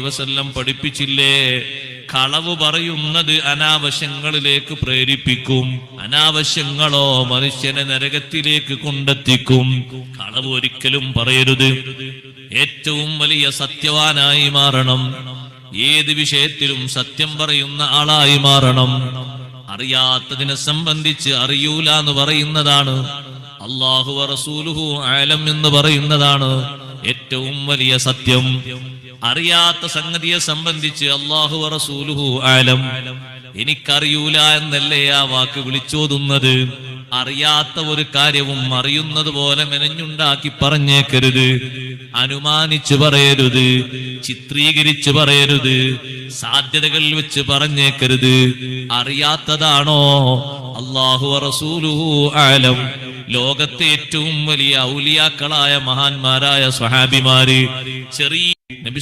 വസല്ലം പഠിപ്പിച്ചില്ലേ? കളവ് പറയുന്നത് അനാവശ്യങ്ങളിലേക്ക് പ്രേരിപ്പിക്കും. അനാവശ്യങ്ങളോ മനുഷ്യനെ നരകത്തിലേക്ക് കൊണ്ടെത്തിക്കും. കളവ് ഒരിക്കലും പറയരുത്. ഏറ്റവും വലിയ സത്യവാനായി മാറണം. ഏത് വിഷയത്തിലും സത്യം പറയുന്ന ആളായി മാറണം. അറിയാത്തതിനെ സംബന്ധിച്ച് അറിയൂല എന്ന് പറയുന്നതാണ് അള്ളാഹു റസൂലുഹു ആലം എന്ന് പറയുന്നതാണ്. ഏറ്റവും വലിയ സത്യം. അറിയാത്ത സംഗതിയെ സംബന്ധിച്ച് അള്ളാഹു റസൂലുഹു ആലം. എനിക്കറിയൂല എന്നല്ലേ ആ വാക്ക് വിളിച്ചോതുന്നത്? അറിയാത്ത ഒരു കാര്യവും അറിയുന്നത് പോലെ മെനഞ്ഞുണ്ടാക്കി പറഞ്ഞേക്കരുത്. അനുമാനിച്ചു പറയരുത്. ചിത്രീകരിച്ചു പറയരുത്. സാധ്യതകൾ വെച്ച് പറഞ്ഞേക്കരുത്. അറിയാത്തതാണോ? അള്ളാഹു റസൂലുഹു ആലം. ലോകത്തെ ഏറ്റവും വലിയ ഔലിയാക്കളായ മഹാന്മാരായ സ്വഹാബിമാര് ചെറിയ നബി